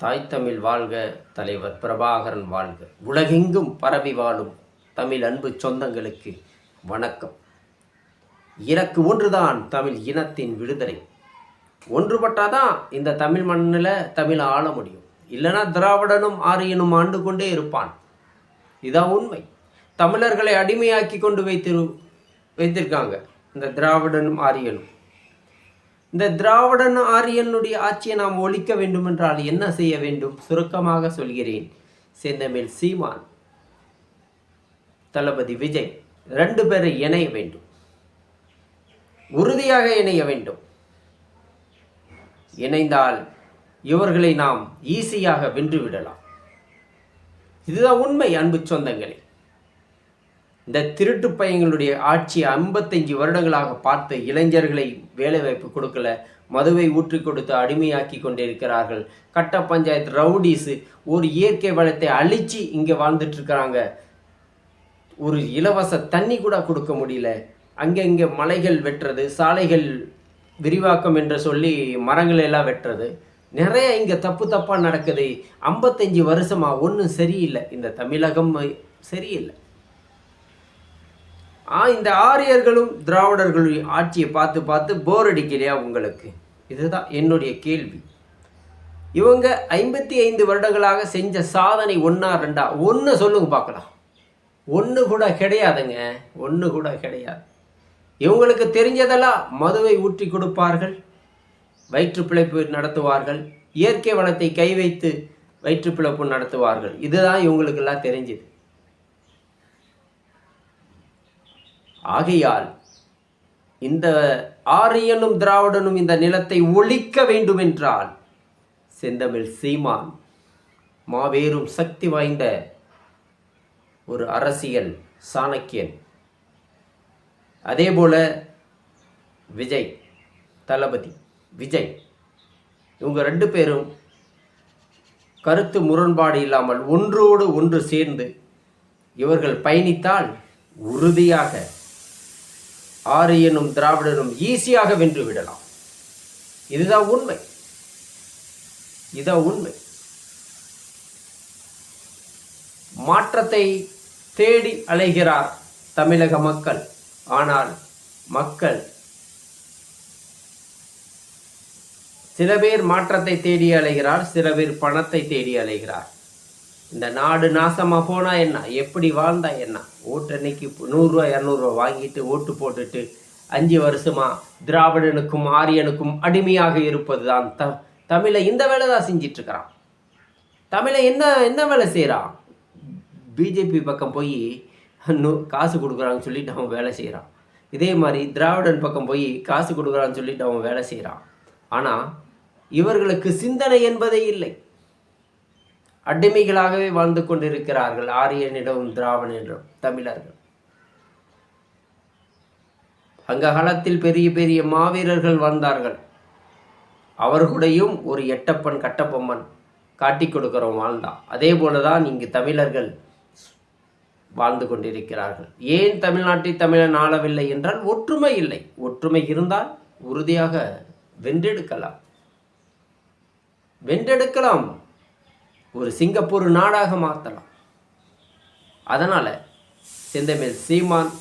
தாய் தமிழ் வாழ்க தலைவர் பிரபாகரன் வாழ்க. உலகெங்கும் பரவி வாழும் தமிழ் அன்பு சொந்தங்களுக்கு வணக்கம். எனக்கு ஒன்றுதான் தமிழ் இனத்தின் விடுதலை. ஒன்றுபட்டாதான் இந்த தமிழ் மண்ணில் தமிழ் ஆள முடியும். இல்லைன்னா திராவிடனும் ஆரியனும் ஆண்டு கொண்டே இருப்பான். இதான் உண்மை. தமிழர்களை அடிமையாக்கி கொண்டு வைத்திரு வைத்திருக்காங்க இந்த திராவிடனும் ஆரியனும். இந்த திராவிடன் ஆரியனுடைய ஆட்சியை நாம் ஒழிக்க வேண்டுமென்றால் என்ன செய்ய வேண்டும்? சுருக்கமாக சொல்கிறேன். செந்தமிழ் சீமான் தளபதி விஜய் ரெண்டு பேரை இணைய வேண்டும். உறுதியாக இணைய வேண்டும். இணைந்தால் இவர்களை நாம் ஈஸியாக வென்று விடலாம். இதுதான் உண்மை அன்பு சொந்தங்களே. இந்த திருட்டு பையங்களுடைய ஆட்சி ஐம்பத்தஞ்சு வருடங்களாக பார்த்து இளைஞர்களை வேலைவாய்ப்பு கொடுக்கல மதுவை ஊற்றி கொடுத்து அடிமையாக்கி கொண்டிருக்கிறார்கள். கட்ட பஞ்சாயத்து ரவுடிஸு ஒரு இயற்கை வளத்தை அழிச்சு இங்கே வாழ்ந்துட்டு இருக்கிறாங்க ஒரு இலவச தண்ணி கூட கொடுக்க முடியல. அங்கங்கே மலைகள் வெட்டுறது சாலைகள் விரிவாக்கம் என்று சொல்லி மரங்கள் எல்லாம் வெட்டுறது. நிறைய இங்கே தப்பு தப்பாக நடக்குது. ஐம்பத்தஞ்சு வருஷமாக ஒன்றும் சரியில்லை. இந்த தமிழகம் சரியில்லை. இந்த ஆரியர்களும் திராவிடர்களுடைய ஆட்சியை பார்த்து பார்த்து போர் அடிக்கலையா உங்களுக்கு? இதுதான் என்னுடைய கேள்வி. இவங்க ஐம்பத்தி ஐந்து வருடங்களாக செஞ்ச சாதனை ஒன்றா ரெண்டா? ஒன்று சொல்லுங்க பார்க்கலாம். ஒன்று கூட கிடையாதுங்க. ஒன்று கூட கிடையாது. இவங்களுக்கு தெரிஞ்சதெல்லாம் மதுவை ஊற்றி கொடுப்பார்கள் வயிற்று பிழைப்பு நடத்துவார்கள் இயற்கை வளத்தை கை வைத்து வயிற்று பிழைப்பு நடத்துவார்கள். இதுதான் இவங்களுக்கெல்லாம் தெரிஞ்சுது. ஆகையால் இந்த ஆரியனும் திராவிடனும் இந்த நிலத்தை ஒழிக்க வேண்டுமென்றால் செந்தமிழ் சீமான் மாபெரும் சக்தி வாய்ந்த ஒரு அரசியல் சாணக்கியன். அதேபோல விஜய் தளபதி விஜய் இவங்க ரெண்டு பேரும் கருத்து முரண்பாடு இல்லாமல் ஒன்றோடு ஒன்று சேர்ந்து இவர்கள் பயணித்தால் உறுதியாக ஆரியனும் திராவிடனும் ஈஸியாக வென்று விடலாம். இதுதான் உண்மை. இதான் உண்மை. மாற்றத்தை தேடி அலைகிறார் தமிழக மக்கள். ஆனால் மக்கள் சில பேர் மாற்றத்தை தேடி அலைகிறார் சில பேர் பணத்தை தேடி அலைகிறார். இந்த நாடு நாசமாக போனால் என்ன? எப்படி வாழ்ந்தா என்ன? ஓட்டு அன்னைக்கு நூறுரூவா இரநூறுவா வாங்கிட்டு ஓட்டு போட்டுட்டு அஞ்சு வருஷமா திராவிடனுக்கும் ஆரியனுக்கும் அடிமையாக இருப்பது தான் த தமிழை இந்த வேலை தான் செஞ்சிட்ருக்கிறான். தமிழை என்ன என்ன வேலை செய்கிறான் பிஜேபி பக்கம் போய் நூ காசு கொடுக்குறான்னு சொல்லிட்டு அவன் வேலை செய்கிறான் இதே மாதிரி திராவிடன் பக்கம் போய் காசு கொடுக்குறான்னு சொல்லிட்டு அவன் வேலை செய்கிறான் ஆனால் இவர்களுக்கு சிந்தனை என்பதே இல்லை. அடிமைகளாகவே வாழ்ந்து கொண்டிருக்கிறார்கள். ஆரியனிடம் திராவணிடம் தமிழர்கள். அங்க காலத்தில் பெரிய பெரிய மாவீரர்கள் வந்தார்கள். அவர்களுடையும் ஒரு எட்டப்பன் கட்டப்பொம்மன் காட்டி கொடுக்கிறோம் வாழ்ந்தான் அதே போலதான் இங்கு தமிழர்கள் வாழ்ந்து கொண்டிருக்கிறார்கள். ஏன் தமிழ்நாட்டை தமிழன் ஆளவில்லை என்றால் ஒற்றுமை இல்லை. ஒற்றுமை இருந்தால் உறுதியாக வென்றெடுக்கலாம். வென்றெடுக்கலாம். ஒரு சிங்கப்பூர் நாடாக மாற்றலாம் அதனால் செந்தமிழ் சீமான்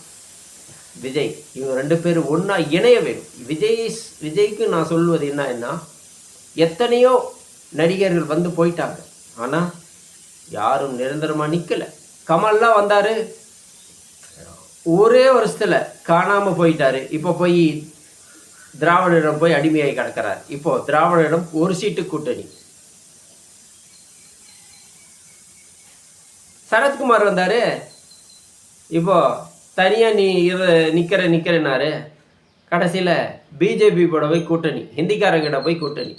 விஜய் இவங்க ரெண்டு பேரும் ஒன்றா இணைய வேண்டும். விஜய் விஜய்க்கு நான் சொல்வது என்னன்னா எத்தனையோ நடிகர்கள் வந்து போயிட்டாங்க. ஆனால் யாரும் நிரந்தரமாக நிற்கலை கமல்லாம் வந்தார். ஒரே வருஷத்தில் காணாமல் போயிட்டார். இப்போ போய் திராவிடரிடம் போய் அடிமையாகி கிடக்கிறார். இப்போது திராவிடரிடம் ஒரு சீட்டு கூட்டணி. சரத்குமார் வந்தார். இப்போ தனியாக நீ இரு நிற்கிற நிற்கிறனாரு கடைசியில் பிஜேபி கூட போய் கூட்டணி ஹிந்திக்காரங்கிட்ட போய் கூட்டணி.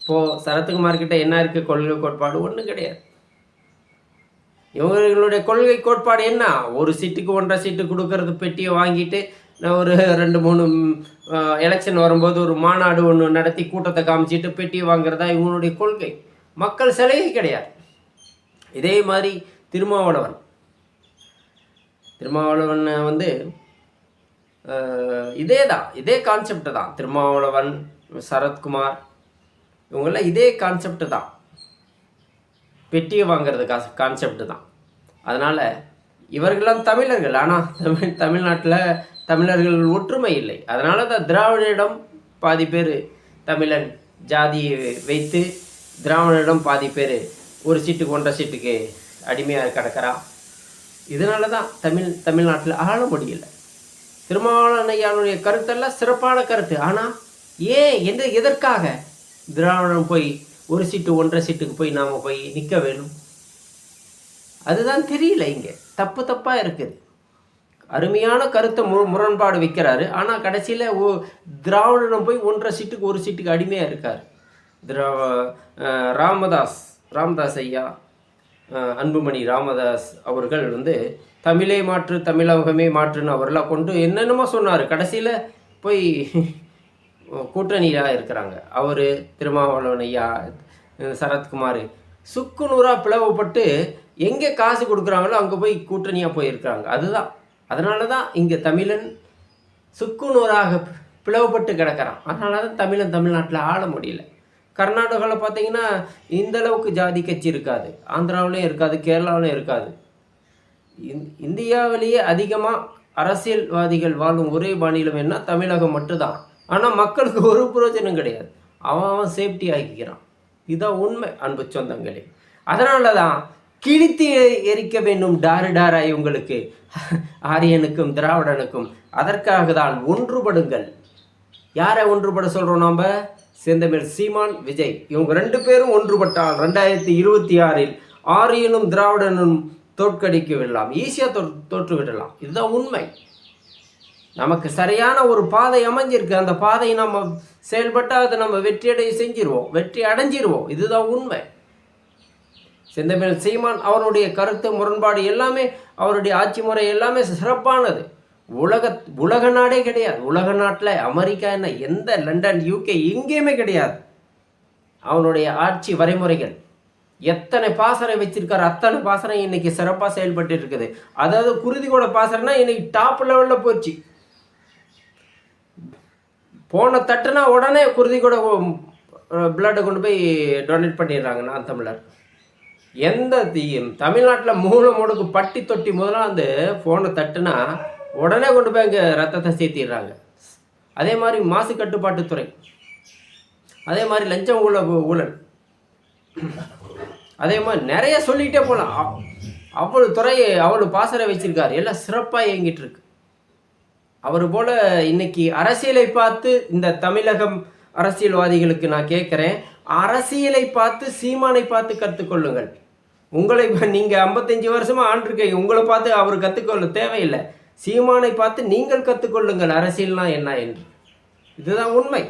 இப்போது சரத்குமார்கிட்ட என்ன இருக்குது கொள்கை கோட்பாடு ஒன்றும் கிடையாது. இவங்களுடைய கொள்கை கோட்பாடு என்ன? ஒரு சீட்டுக்கு ஒன்றரை சீட்டு கொடுக்கறது பெட்டியை வாங்கிட்டு நான் ஒரு ரெண்டு மூணு எலெக்ஷன் வரும்போது ஒரு மாநாடு ஒன்று நடத்தி கூட்டத்தை காமிச்சிட்டு பெட்டியை வாங்குறதா இவங்களுடைய கொள்கை. மக்கள் சலுகை கிடையாது. இதே மாதிரி திருமாவளவன். திருமாவளவன் வந்து இதே தான் இதே கான்செப்ட் தான். திருமாவளவன் சரத்குமார் இவங்கெல்லாம் இதே கான்செப்ட் தான். பெட்டியை வாங்குறது காசு கான்செப்ட் தான். அதனால் இவர்கள்லாம் தமிழர்கள். ஆனால் தமிழ் தமிழ்நாட்டில் தமிழர்கள் ஒற்றுமை இல்லை. அதனால தான் திராவிடரிடம் பாதி பேர் தமிழன் ஜாதியை வைத்து திராவிடரிடம் பாதி பேர் ஒரு சீட்டுக்கு ஒன்றரை சீட்டுக்கு அடிமையாக கிடக்கிறான் இதனால தான் தமிழ் தமிழ்நாட்டில் ஆள முடியல. திருமாவளவன் கருத்தெல்லாம் சிறப்பான கருத்து. ஆனால் ஏன் எந்த எதற்காக திராவிடம் போய் ஒரு சீட்டு ஒன்றரை சீட்டுக்கு போய் நாம் போய் நிற்க வேணும் அதுதான் தெரியல இங்கே. தப்பு தப்பாக இருக்குது. அருமையான கருத்தை மு முரண்பாடு வைக்கிறாரு. ஆனால் கடைசியில் ஓ திராவிடம் போய் ஒன்றரை சீட்டுக்கு ஒரு சீட்டுக்கு அடிமையாக இருக்கார். திரா ராமதாஸ். ராமதாஸ் ஐயா அன்புமணி ராமதாஸ் அவர்கள் வந்து தமிழே மாற்று தமிழகமே மாற்றுன்னு அவரெல்லாம் கொண்டு என்னென்னமோ சொன்னார். கடைசியில் போய் கூட்டணியாக இருக்கிறாங்க. அவர் திருமாவளவன் ஐயா சரத்குமார். சுக்கு நூறாக பிளவுபட்டு எங்கே காசு கொடுக்குறாங்களோ அங்கே போய் கூட்டணியாக போயிருக்கிறாங்க. அதுதான். அதனால தான் இங்கே தமிழன் சுக்கு நூறாக பிளவுபட்டு கிடக்கிறான். அதனால தான் தமிழன் தமிழ்நாட்டில் ஆள முடியல. கர்நாடகாவில் பார்த்தீங்கன்னா இந்த அளவுக்கு ஜாதி கட்சி இருக்காது. ஆந்திராவிலையும் இருக்காது கேரளாவிலையும் இருக்காது. இந்- இந்தியாவிலேயே அதிகமாக அரசியல்வாதிகள் வாழும் ஒரே மாநிலம் என்ன? தமிழகம் மட்டும்தான். ஆனால் மக்களுக்கு ஒரு பிரயோஜனம் கிடையாது. அவன் அவன் சேஃப்டி ஆகிக்கிறான் இதுதான் உண்மை அன்பு சொந்தங்களே. அதனால தான் கிழித்து எரிக்க வேண்டும் டாரு டாராய் உங்களுக்கு. ஆரியனுக்கும் திராவிடனுக்கும். அதற்காக தான் ஒன்றுபடுங்கள். யாரை ஒன்றுபட சொல்கிறோம் நாம்? செந்தமிழ் சீமான் விஜய். இவங்க ரெண்டு பேரும் ஒன்றுபட்டால் ரெண்டாயிரத்தி இருபத்தி ஆறில் ஆரியனும் திராவிடனும் தோற்கடிக்க விடலாம் ஈஸியாக தோ தோற்றுவிடலாம். இதுதான் உண்மை. நமக்கு சரியான ஒரு பாதை அமைஞ்சிருக்கு. அந்த பாதையை நம்ம செயல்பட்டால் அதை நம்ம வெற்றியடைய செஞ்சிருவோம். வெற்றி அடைஞ்சிருவோம். இதுதான் உண்மை. செந்தமிழ் சீமான் அவருடைய கருத்து முரண்பாடு எல்லாமே அவருடைய ஆட்சி முறை எல்லாமே சிறப்பானது. உலக உலக நாடே கிடையாது. உலக நாட்டில் அமெரிக்கா என்ன எந்த லண்டன் யூகே எங்கேயுமே கிடையாது. அவனுடைய ஆட்சி வரைமுறைகள். எத்தனை பாசனை வச்சிருக்காரு அத்தனை பாசனம் இன்னைக்கு சிறப்பாக செயல்பட்டு இருக்குது அதாவது குருதிகோட பாசறைனா இன்னைக்கு டாப் லெவலில் போச்சு. போன தட்டுனா உடனே குருதிகோட பிளட்டை கொண்டு போய் டொனேட் பண்ணிடுறாங்க நான் தமிழர். எந்த தீயும் தமிழ்நாட்டில் மூணு முடுக்கு பட்டி தொட்டி முதல்ல அந்த ஃபோனை தட்டுனா உடனே கொண்டு போய் அங்கே ரத்தத்தை சேர்த்திடுறாங்க. அதே மாதிரி மாசு கட்டுப்பாட்டுத்துறை அதே மாதிரி லஞ்சம் ஊழ ஊழல். அதே மாதிரி நிறைய சொல்லிக்கிட்டே போகலாம் அவ்வளோ துறையை அவ்வளோ பாசறை வச்சிருக்காரு. எல்லாம் சிறப்பாக இயங்கிட்டு இருக்கு. அவர் போல இன்னைக்கு அரசியலை பார்த்து இந்த தமிழகம் அரசியல்வாதிகளுக்கு நான் கேட்குறேன். அரசியலை பார்த்து சீமானை பார்த்து கற்றுக்கொள்ளுங்கள் உங்களை இப்போ நீங்கள் ஐம்பத்தஞ்சு வருஷமாக ஆண்டிருக்கீங்க. உங்களை பார்த்து அவர் கற்றுக்கொள்ள தேவையில்லை. சீமானை பார்த்து நீங்கள் கற்றுக்கொள்ளுங்கள் அரசியல்னா என்ன என்று. இதுதான் உண்மை.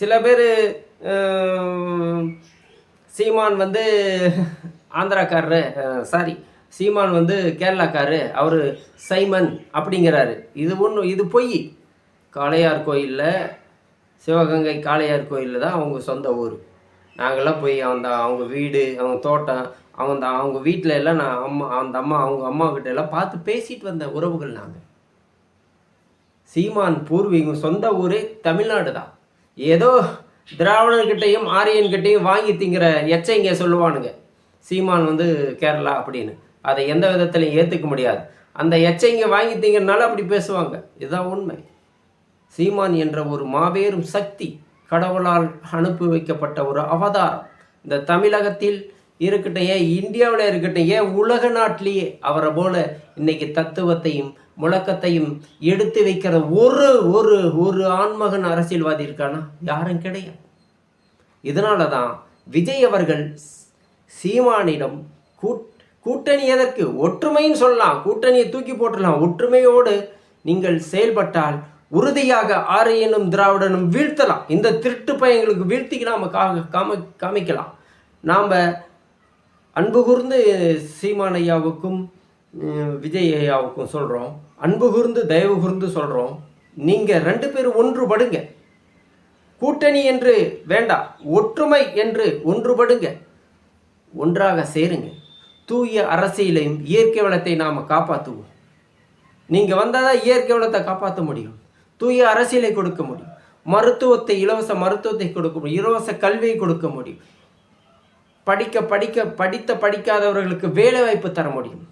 சில பேர் சீமான் வந்து ஆந்திராக்காரரு சாரி சீமான் வந்து கேரளாக்காரரு அவர் சைமன் அப்படிங்கிறாரு. இது ஒன்று இது பொய். காளையார் கோயிலில் சிவகங்கை காளையார் கோயிலில் தான் அவங்க சொந்த ஊர். நாங்கள்லாம் போய் அந்த அவங்க வீடு அவங்க தோட்டம் அவங்க அவங்க வீட்டில் எல்லாம் நான் அம்மா அந்த அம்மா அவங்க அம்மா கிட்ட எல்லாம் பார்த்து பேசிட்டு வந்த உறவுகள் நாங்கள் சீமான் பூர்வீகம் சொந்த ஊரே தமிழ்நாடு தான். ஏதோ திராவிடர்கிட்டையும் ஆரியன்கிட்டையும் வாங்கி திங்கிற எச்சைங்க சொல்லுவானுங்க. சீமான் வந்து கேரளா அப்படின்னு. அதை எந்த விதத்திலையும் ஏற்றுக்க முடியாது. அந்த எச்சைங்க வாங்கி திங்கிறனால அப்படி பேசுவாங்க. இதுதான் உண்மை. சீமான் என்ற ஒரு மாபெரும் சக்தி கடவுளால் அனுப்பி வைக்கப்பட்ட ஒரு அவதாரம். இந்த தமிழகத்தில் இருக்கட்டும் ஏன் இந்தியாவில் இருக்கட்டும் ஏன் உலக நாட்டிலேயே அவரை போல இன்னைக்கு தத்துவத்தையும் முழக்கத்தையும் எடுத்து வைக்கிற ஒரு ஒரு ஒரு ஆண்மகன் அரசியல்வாதி இருக்கானா? யாரும் கிடையாது. இதனால தான் விஜய் அவர்கள் சீமானிடம் கூட் கூட்டணி எதற்கு? ஒற்றுமைன்னு சொல்லலாம். கூட்டணியை தூக்கி போட்டுடலாம். ஒற்றுமையோடு நீங்கள் செயல்பட்டால் உறுதியாக ஆரியனும் திராவிடனும் வீழ்த்தலாம். இந்த திருட்டு பையங்களுக்கு வீழ்த்திக்கு நாம் கா காமிக்கலாம். நாம் அன்பு கூர்ந்து சீமான் ஐயாவுக்கும் விஜய் ஐயாவுக்கும் சொல்கிறோம் அன்பு கூர்ந்து தயவு கூர்ந்து சொல்கிறோம் நீங்கள் ரெண்டு பேரும் ஒன்றுபடுங்க. கூட்டணி என்று வேண்டாம் ஒற்றுமை என்று ஒன்றுபடுங்க. ஒன்றாக சேருங்க. தூய அரசியலையும் இயற்கை வளத்தை நாம் காப்பாற்றுவோம் நீங்கள் வந்தால் தான் இயற்கை வளத்தை காப்பாற்ற முடியும். தூய அரசியலை கொடுக்க முடியும். மருத்துவத்தை இலவச மருத்துவத்தை கொடுக்க முடியும். இலவச கல்வியை கொடுக்க முடியும். படிக்க படிக்க படித்த படிக்காதவர்களுக்கு வேலை வாய்ப்பு தர முடியும்.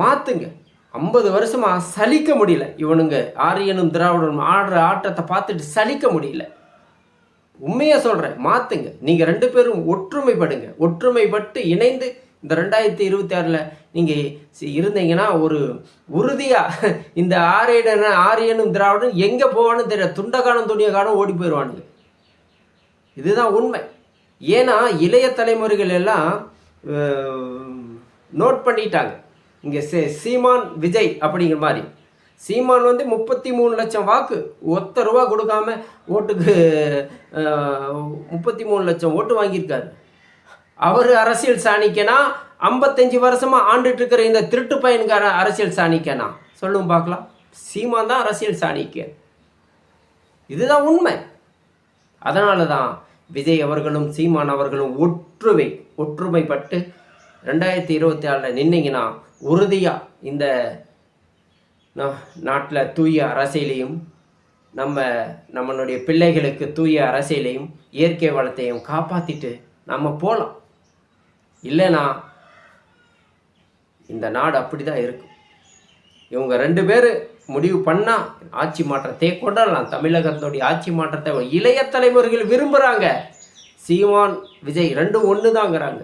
மாற்றுங்க ஐம்பது வருஷமாக சலிக்க முடியல. இவனுங்க ஆரியனும் திராவிடனும் ஆடுற ஆட்டத்தை பார்த்துட்டு சலிக்க முடியல. உண்மையாக சொல்கிறேன் மாற்றுங்க நீங்கள் ரெண்டு பேரும் ஒற்றுமைப்படுங்க. ஒற்றுமைப்பட்டு இணைந்து இந்த ரெண்டாயிரத்தி இருபத்தி ஆறில் நீங்கள் இருந்தீங்கன்னா ஒரு உறுதியாக இந்த ஆரியன ஆரியனும் திராவிடனும் எங்கே போவான்னு தெரியல துண்டகானம் துணியகானம் ஓடி போயிடுவானுங்க இதுதான் உண்மை. ஏன்னா இளைய தலைமுறைகள் எல்லாம் நோட் பண்ணிட்டாங்க. இங்கே சே சீமான் விஜய் அப்படிங்கிற மாதிரி. சீமான் வந்து முப்பத்தி மூணு லட்சம் வாக்கு ஒத்த ரூபா கொடுக்காம ஓட்டுக்கு முப்பத்தி மூணு லட்சம் ஓட்டு வாங்கியிருக்காரு. அவர் அரசியல் சாணிக்கனா? ஐம்பத்தஞ்சு வருஷமா ஆண்டுட்டு இருக்கிற இந்த திருட்டு பையனுக்கார அரசியல் சாணிக்கனா? சொல்லும் பார்க்கலாம். சீமான் தான் அரசியல் சாணிக்க. இதுதான் உண்மை. அதனால தான் விஜய் அவர்களும் சீமான் அவர்களும் ஒற்றுமை ஒற்றுமைப்பட்டு ரெண்டாயிரத்தி இருபத்தி ஆறில் நின்னீங்கன்னா உறுதியாக இந்த நாட்டில் தூய அரசியலையும் நம்ம நம்மளுடைய பிள்ளைகளுக்கு தூய அரசியலையும் இயற்கை வளத்தையும் காப்பாற்றிட்டு நம்ம போகலாம் இல்லைனா இந்த நாடு அப்படி தான் இருக்கும். இவங்க ரெண்டு பேர் முடிவு பண்ணால் ஆட்சி மாற்றத்தை கொண்டாடலாம். தமிழகத்தினுடைய ஆட்சி மாற்றத்தை இளைய தலைமுறைகள் விரும்புகிறாங்க சீமான் விஜய் ரெண்டும் ஒன்று தாங்கிறாங்க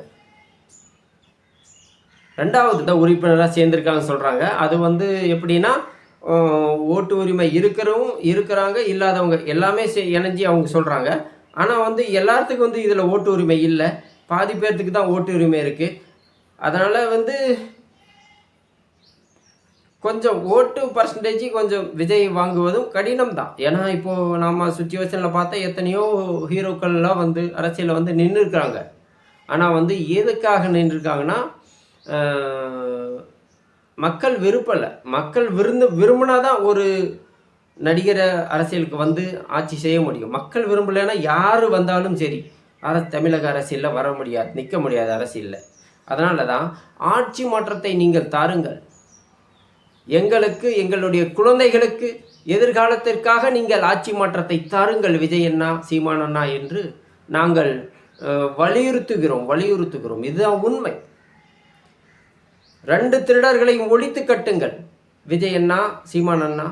ரெண்டாவது தான் உறுப்பினராக சேர்ந்துருக்காங்கன்னு சொல்கிறாங்க அது வந்து எப்படின்னா ஓட்டு உரிமை இருக்கிறவும் இருக்கிறாங்க இல்லாதவங்க எல்லாமே இணைஞ்சி அவங்க சொல்கிறாங்க ஆனால் வந்து எல்லாத்துக்கும் வந்து இதில் ஓட்டு உரிமை இல்லை. பாதி பேர்த்துக்கு தான் ஓட்டு உரிமை இருக்குது அதனால் வந்து கொஞ்சம் ஓட்டு பர்சன்டேஜ் கொஞ்சம் விஜய் வாங்குவதும் கடினம் தான் ஏன்னா இப்போது நம்ம சுச்சுவேஷனில் பார்த்தா எத்தனையோ ஹீரோக்கள்லாம் வந்து அரசியலில் வந்து நின்றுருக்குறாங்க ஆனால் வந்து எதுக்காக நின்றுருக்காங்கன்னா மக்கள் விருப்பலை மக்கள் விருந்து விரும்பினா தான் ஒரு நடிகரை அரசியலுக்கு வந்து ஆட்சி செய்ய முடியும். மக்கள் விரும்பலைன்னா யார் வந்தாலும் சரி அர தமிழக அரசியலில் வர முடியாது நிற்க முடியாது அரசியலில். அதனால தான் ஆட்சி மாற்றத்தை நீங்கள் தாருங்கள். எங்களுக்கு எங்களுடைய குழந்தைகளுக்கு எதிர்காலத்திற்காக நீங்கள் ஆட்சி மாற்றத்தை தாருங்கள் விஜயண்ணா சீமானண்ணா என்று நாங்கள் வலியுறுத்துகிறோம் வலியுறுத்துகிறோம். இதுதான் உண்மை. ரெண்டு திருடர்களையும் ஒழித்து கட்டுங்கள் விஜய் அண்ணா சீமான் அண்ணா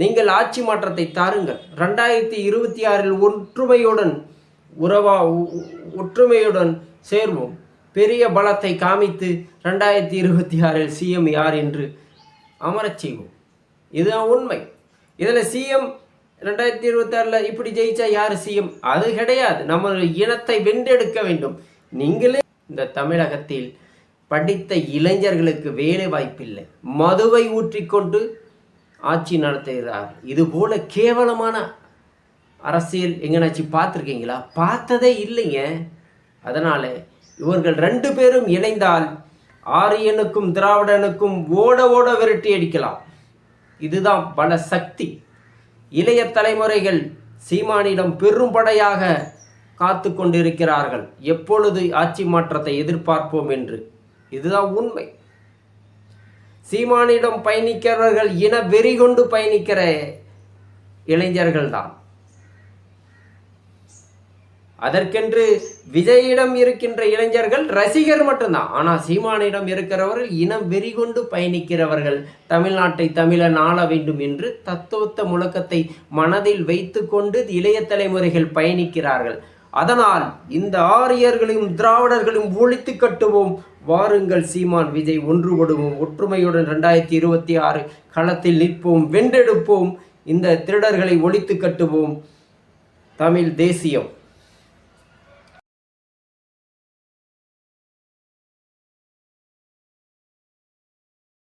நீங்கள் ஆட்சி மாற்றத்தை தாருங்கள். ரெண்டாயிரத்தி இருபத்தி ஆறில் ஒற்றுமையுடன் உறவா ஒற்றுமையுடன் சேர்வோம். பெரிய பலத்தை காமித்து ரெண்டாயிரத்தி இருபத்தி ஆறில் சிஎம் யார் என்று அமரச் செய்வோம் இதுதான் உண்மை. இதில் சிஎம் ரெண்டாயிரத்தி இருபத்தாறில் இப்படி ஜெயிச்சா யார் சிஎம் அது கிடையாது. நம்ம இனத்தை வென்றெடுக்க வேண்டும். நீங்களே இந்த தமிழகத்தில் படித்த இளைஞர்களுக்கு வேலை வாய்ப்பில்லை. மதுவை ஊற்றிக்கொண்டு ஆட்சி நடத்துகிறார். இது போல கேவலமான அரசியல் எங்கனாச்சு பார்த்துருக்கீங்களா? பார்த்ததே இல்லைங்க. அதனால் இவர்கள் ரெண்டு பேரும் இணைந்தால் ஆரியனுக்கும் திராவிடனுக்கும் ஓட ஓட விரட்டி அடிக்கலாம். இதுதான் பல சக்தி. இளைய தலைமுறைகள் சீமானிடம் பெரும்படையாக காத்து கொண்டிருக்கிறார்கள். எப்பொழுது ஆட்சி மாற்றத்தை எதிர்பார்ப்போம் என்று? இதுதான் உண்மை. சீமானிடம் பயணிக்கிறவர்கள் இன வெறி கொண்டு பயணிக்கிற இளைஞர்கள் தான் அதற்கென்று விஜயிடம் இருக்கின்ற இளைஞர்கள் ரசிகர் மட்டும்தான். ஆனால் சீமானிடம் இருக்கிறவர்கள் இனம் வெறிகொண்டு பயணிக்கிறவர்கள். தமிழ்நாட்டை தமிழன் ஆள வேண்டும் என்று தத்துவத்த முழக்கத்தை மனதில் வைத்து கொண்டு இளைய தலைமுறைகள் பயணிக்கிறார்கள். அதனால் இந்த ஆரியர்களையும் திராவிடர்களையும் ஒழித்து கட்டுவோம். வாருங்கள் சீமான் விஜய் ஒன்றுபடுவோம். ஒற்றுமையுடன் ரெண்டாயிரத்தி இருபத்தி ஆறு களத்தில் நிற்போம். வென்றெடுப்போம். இந்த திருடர்களை ஒழித்து கட்டுவோம். தமிழ் தேசியம்.